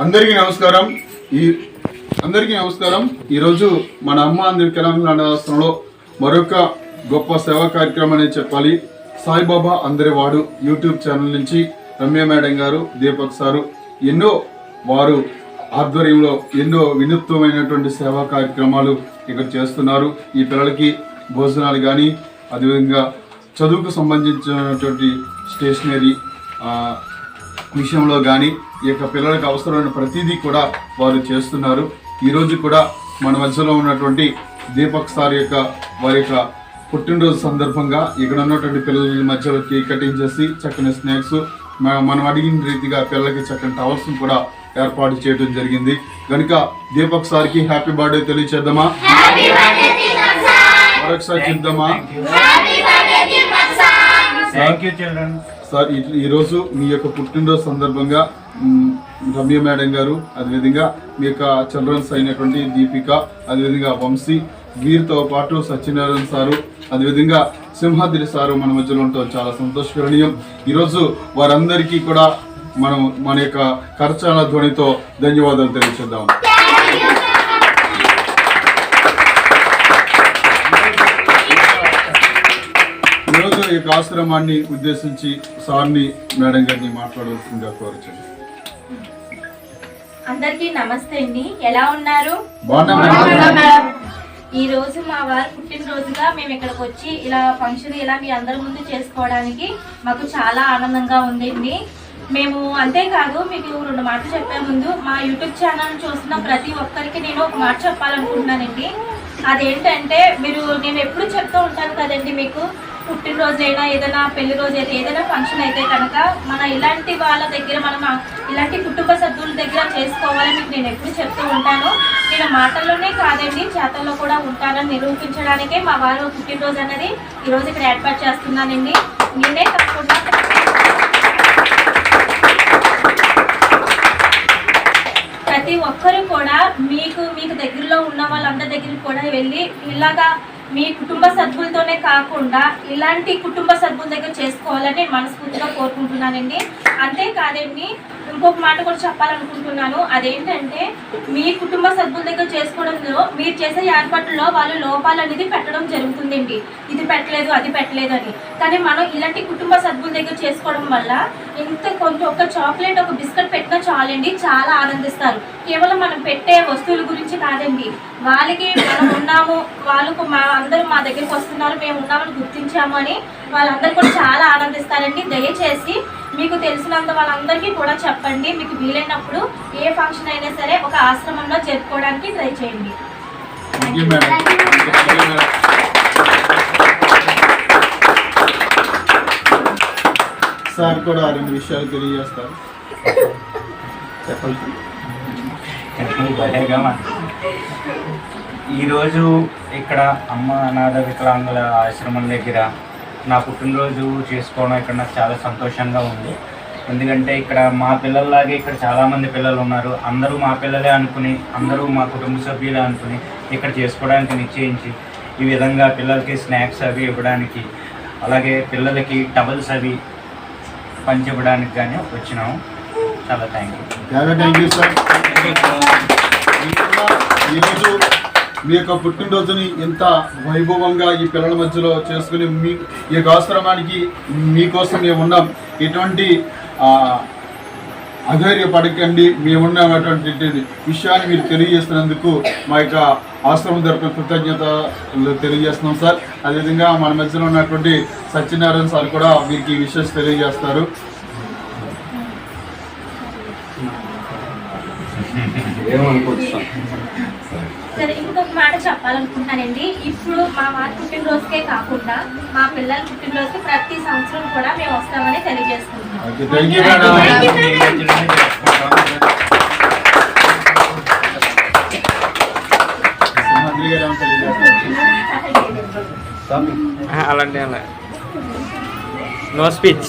అందరికీ నమస్కారం. ఈ అందరికీ నమస్కారం. ఈరోజు మన అమ్మ అందరి తెలంగాణ రాష్ట్రంలో మరొక గొప్ప సేవా కార్యక్రమం అనేది చెప్పాలి. సాయిబాబా అందరి వాడు యూట్యూబ్ ఛానల్ నుంచి రమ్య మేడం గారు దీపక్ సారు ఎన్నో వారు ఆధ్వర్యంలో ఎన్నో వినూత్నమైనటువంటి సేవా కార్యక్రమాలు ఇక్కడ చేస్తున్నారు. ఈ పిల్లలకి భోజనాలు కానీ అదేవిధంగా చదువుకు సంబంధించినటువంటి స్టేషనరీ విషయంలో కానీ ఈ యొక్క పిల్లలకు అవసరమైన ప్రతిదీ కూడా వారు చేస్తున్నారు. ఈరోజు కూడా మన మధ్యలో ఉన్నటువంటి దీపక్ సార్ యొక్క వారి యొక్క పుట్టినరోజు సందర్భంగా ఇక్కడ ఉన్నటువంటి పిల్లల మధ్యలో కేక్ కటింగ్ చేసి చక్కని స్నాక్స్ మనం అడిగిన రీతిగా పిల్లలకి చక్కని టవర్స్ కూడా ఏర్పాటు చేయడం జరిగింది. కనుక దీపక్ సార్కి హ్యాపీ బర్త్డే తెలియచేద్దామా? మరొకసారి చెప్దామా? Thank you children. సార్ ఈరోజు మీ యొక్క పుట్టినరోజు సందర్భంగా రమ్య మేడం గారు అదేవిధంగా మీ యొక్క చిల్డ్రన్స్ అయినటువంటి దీపిక అదేవిధంగా వంశీ వీరితో పాటు సత్యనారాయణ సారు అదేవిధంగా సింహాద్రి సారు మన మధ్యలో ఉండటం చాలా సంతోషకరణీయం. ఈరోజు వారందరికీ కూడా మనం మన యొక్క కరచాల ధ్వనితో ధన్యవాదాలు తెలియచేద్దాం. యొక్క ఆశ్రమాన్ని ఉద్దేశించి సార్ని మేడం గారిని మాట్లాడవలసిందిగా కోరుచండి అందరికీ నమస్తే అండి. ఎలా ఉన్నారు? ఈ రోజు మా వారి పుట్టినరోజుగా మేము ఇక్కడికి వచ్చి ఇలా ఫంక్షన్ ఇలా మీ అందరి ముందు చేసుకోవడానికి మాకు చాలా ఆనందంగా ఉందండి. మేము అంతేకాదు మీకు రెండు మాటలు చెప్పే ముందు మా యూట్యూబ్ ఛానల్ చూస్తున్న ప్రతి ఒక్కరికి నేను ఒక మాట చెప్పాలనుకుంటున్నానండి. అదేంటంటే మీరు నేను ఎప్పుడు చెప్తూ ఉంటాను కదండి మీకు పుట్టినరోజు అయినా ఏదైనా పెళ్ళి రోజు అయితే ఏదైనా ఫంక్షన్ అయితే కనుక మన ఇలాంటి వాళ్ళ దగ్గర మనం ఇలాంటి కుటుంబ సభ్యుల దగ్గర చేసుకోవాలని నేను ఎప్పుడు చెప్తూ ఉంటాను. నేను మాటల్లోనే కాదండి చేతల్లో కూడా ఉంటానని నిరూపించడానికే మా వారు పుట్టినరోజు అనేది ఈరోజు ఇక్కడ ఏర్పాటు చేస్తున్నానండి. నేనే తప్పకుండా ప్రతి ఒక్కరు కూడా మీకు మీకు దగ్గరలో ఉన్న వాళ్ళందరి దగ్గరికి కూడా వెళ్ళి ఇలాగా మీ కుటుంబ సభ్యులతోనే కాకుండా ఇలాంటి కుటుంబ సభ్యుల దగ్గర చేసుకోవాలని మనస్ఫూర్తిగా కోరుకుంటున్నానండి. అంతేకాదండి ఇంకొక మాట కూడా చెప్పాలనుకుంటున్నాను. అదేంటంటే మీ కుటుంబ సభ్యుల దగ్గర చేసుకోవడంలో మీరు చేసే ఏర్పాట్లలో వాళ్ళు లోపాలు అనేది పెట్టడం జరుగుతుందండి. ఇది పెట్టలేదు అది పెట్టలేదు అని. కానీ మనం ఇలాంటి కుటుంబ సభ్యుల దగ్గర చేసుకోవడం వల్ల ఇంత కొంచెం ఒక చాక్లెట్ ఒక బిస్కెట్ పెట్టినా చాలండి చాలా ఆనందిస్తారు. కేవలం మనం పెట్టే వస్తువుల గురించి కాదండి. వాళ్ళకి మనం ఉన్నాము వాళ్ళకు మా అందరూ మా దగ్గరికి వస్తున్నారు మేము ఉన్నామని గుర్తించాము అని వాళ్ళందరూ కూడా చాలా ఆనందిస్తారండి. దయచేసి మీకు తెలిసినంత వాళ్ళందరికీ కూడా చెప్పండి. మీకు వీలైనప్పుడు ఏ ఫంక్షన్ అయినా సరే ఒక ఆశ్రమంలో జరుపుకోవడానికి ట్రై చేయండి. సార్ కూడా రెండు విషయాలు తెలియజేస్తారు. చెప్పండి. ఈరోజు ఇక్కడ అమ్మ అనాథ వికలాంగుల ఆశ్రమం దగ్గర నా పుట్టినరోజు చేసుకోవడం ఇక్కడ నాకు చాలా సంతోషంగా ఉంది. ఎందుకంటే ఇక్కడ మా పిల్లల్లాగే ఇక్కడ చాలామంది పిల్లలు ఉన్నారు. అందరూ మా పిల్లలే అనుకుని అందరూ మా కుటుంబ సభ్యులే అనుకుని ఇక్కడ చేసుకోవడానికి నిశ్చయించి ఈ విధంగా పిల్లలకి స్నాక్స్ అవి ఇవ్వడానికి అలాగే పిల్లలకి టవల్స్ అవి పంచివ్వడానికి కానీ వచ్చినాము. చాలా thank you thank you sir ఈరోజు మీ యొక్క పుట్టినరోజుని ఇంత వైభవంగా ఈ పిల్లల మధ్యలో చేసుకుని మీ ఈ యొక్క ఆశ్రమానికి మీకోసం మేము ఉన్నాం. ఎటువంటి ఆ, అధైర్యపడకండి. మేమున్నటువంటి విషయాన్ని మీరు తెలియజేస్తున్నందుకు మా యొక్క ఆశ్రమం తరపున కృతజ్ఞతలు తెలియజేస్తున్నాం సార్. అదేవిధంగా మన మధ్యలో ఉన్నటువంటి సత్యనారాయణ సార్ కూడా మీకు ఈ విషయం తెలియజేస్తారు. సరే ఇంకొక మాట చెప్పాలనుకుంటున్నానండి. ఇప్పుడు మా వారి పుట్టినరోజుకే కాకుండా మా పిల్లల పుట్టినరోజుకి ప్రతి సంవత్సరం కూడా మేము వస్తామని తెలియజేసుకుంటున్నాం. అలాంటి అలా నో స్పీచ్